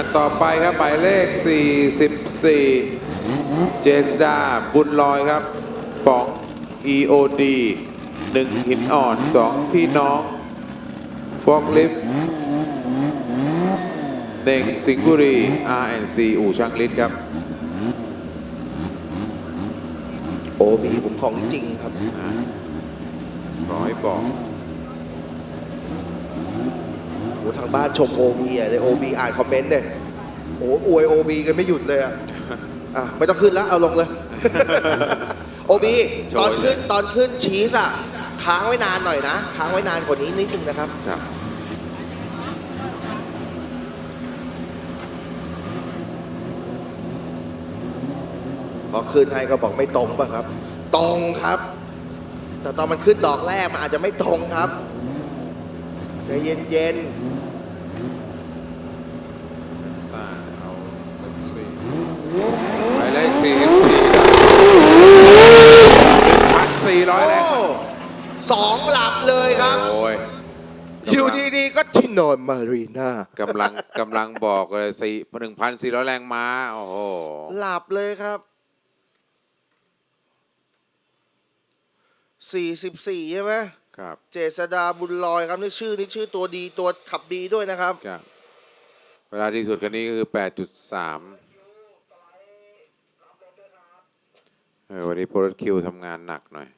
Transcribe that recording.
คันต่อไปครับหมายเลข 44 เจสดาบุญลอยครับป๋อง EOD หนึ่งหินอ่อนสองพี่น้องฟอกลิฟเน่งสิงห์บุรี RNC อู่ช่างลิศครับ โอบีผมของจริงครับร้อยบอกโห ทางบ้านชมโอบีเลยโอบีอ่านคอมเมนต์เนี่ยโอ้อวยโอบีกันไม่หยุดเลยอะอะไม่ต้องขึ้นแล้วเอาลงเลยโอบีโชว์ตอนเลยขึ้นตอนขึ้นชีสอะค้างไว้นานหน่อยนะ ค้างไว้นานกว่านี้นิดนึงนะครับครับพอขึ้นให้ก็บอกไม่ตรงป่ะครับ ตรงครับ แต่ตอนมันขึ้นดอกแรกมันอาจจะไม่ตรงครับ ใจเย็นตาเอาหมายเลข44ครับ1,400ๆแรงโอ้สองหลับเลยครับ โอ้ยอยู่ดีๆก็ที่นอนมารีนากำลังกำลังบอกเลยสี่หนึ่งพันสี่ร้อยแรงม้า โอ้โห หลับเลยครับ44ใช่ไหม ครับเจษดาบุญลอยครับนี่ชื่อนี่ชื่อตัวดีตัวขับดีด้วยนะครับ ครับ เวลาที่สุดคันนี้ก็คือ 8.3เออวันนี้โปรตคิวทำงานหนักหน่อย